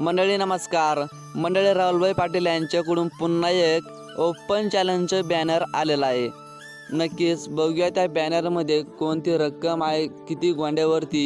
मंडळी नमस्कार. मंडळी राहुलभाई पाटील यांच्याकडून पुन्हा एक ओपन चॅलेंजचं बॅनर आलेलं आहे. नक्कीच बघूया त्या बॅनरमध्ये कोणती रक्कम आहे किती गोंड्यावरती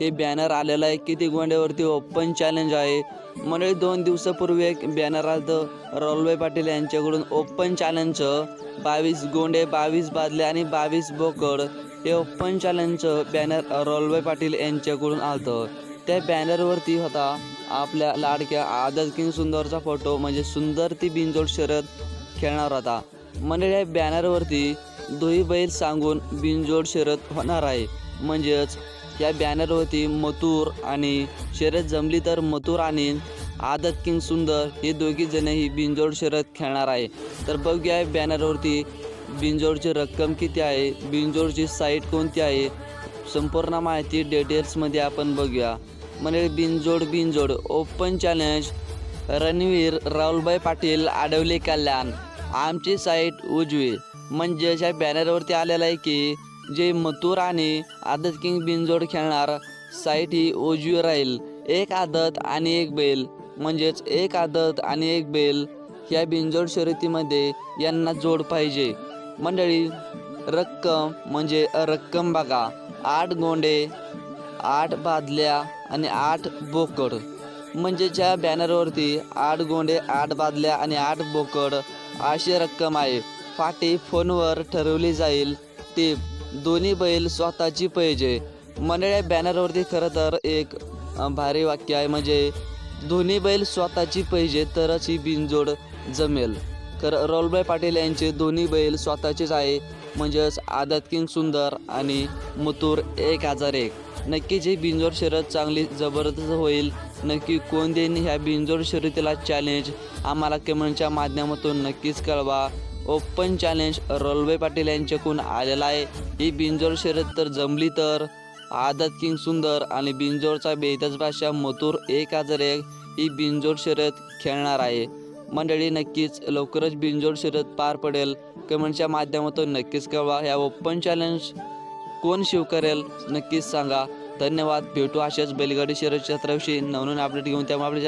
हे बॅनर आलेलं आहे किती गोंड्यावरती ओपन चॅलेंज आहे. मंडळी दोन दिवसापूर्वी एक बॅनर आलं होतं राहुलभाई पाटील यांच्याकडून ओपन चॅलेंजचं बावीस गोंडे बावीस बादले आणि बावीस बोकड हे ओपन चॅलेंजचं बॅनर राहुलभाई पाटील यांच्याकडून आलं होतं त्या बॅनरवरती होता आपल्या लाडक्या आदत किंग सुंदरचा फोटो म्हणजे सुंदर ती बिनजोड शरद खेळणार होता. म्हणजे या बॅनरवरती दोही बैल सांगून बिनजोड शरद होणार आहे. म्हणजेच या बॅनरवरती मथुर आणि शरद जमली तर मथुर आणि आदत किंग सुंदर हे दोघी जणही बिनजोड शरद खेळणार आहे. तर बघूया बॅनरवरती बिनजोडची रक्कम किती आहे बिनजोडची साईट कोणती आहे संपूर्ण माहिती डिटेल्समध्ये आपण बघूया. म्हणजे बिनजोड बिनजोड. ओपन चॅलेंज रणवीर राहुलभाई पाटील आडवले कल्याण. आमची साईट उजवी. म्हणजे या बॅनरवरती आलेलं आहे की जे मथुर आणि आदत किंग बिनजोड खेळणार साईट ही उजवी राहील. एक आदत आणि एक बैल. म्हणजेच एक आदत आणि एक बैल ह्या बिनजोड शर्यतीमध्ये यांना जोड पाहिजे. मंडळी रक्कम म्हणजे रक्कम बघा. आठ गोंडे आठ बादल्या आणि आठ बोकड. म्हणजे ज्या बॅनरवरती आठ गोंडे आठ बादल्या आणि आठ बोकड अशी रक्कम आहे फाटी फोनवर ठरवली जाईल. टीप दोन्ही बैल स्वतःची पाहिजे. मंडळ्या बॅनरवरती खरं तर एक भारी वाक्य आहे. म्हणजे दोन्ही बैल स्वतःची पाहिजे तरच ही बिनजोड जमेल. तर रोलबाई पाटील यांचे दोन्ही बैल स्वतःचेच आहे. म्हणजेच आदत किंग सुंदर आणि मुतूर एक हजार एक. नक्कीच ही बिंजोर शर्यत चांगली जबरदस्त होईल नक्की कोण देईन ह्या बिंजोर शर्यतीला चॅलेंज आम्हाला कमेंटच्या माध्यमातून नक्कीच कळवा. ओपन चॅलेंज रलवे पाटील यांच्याकडून आलेला आहे. ही बिंजोर शर्यत तर जमली तर आदत किंग सुंदर आणि बिंजोरचा बेतच भाषा मथुर एक हजार एक ही बिंजोर शर्यत खेळणार आहे. मंडळी नक्कीच लवकरच बिंजोड शर्यत पार पडेल. कमेंटच्या माध्यमातून नक्कीच कळवा. ह्या ओपन चॅलेंज कोण शिव करेल नक्कीच सांगा. धन्यवाद. भेटू अशाच बैलगाडी शर्यत क्षेत्राविषयी नवनवीन अपडेट घेऊन. त्यामुळे आपल्या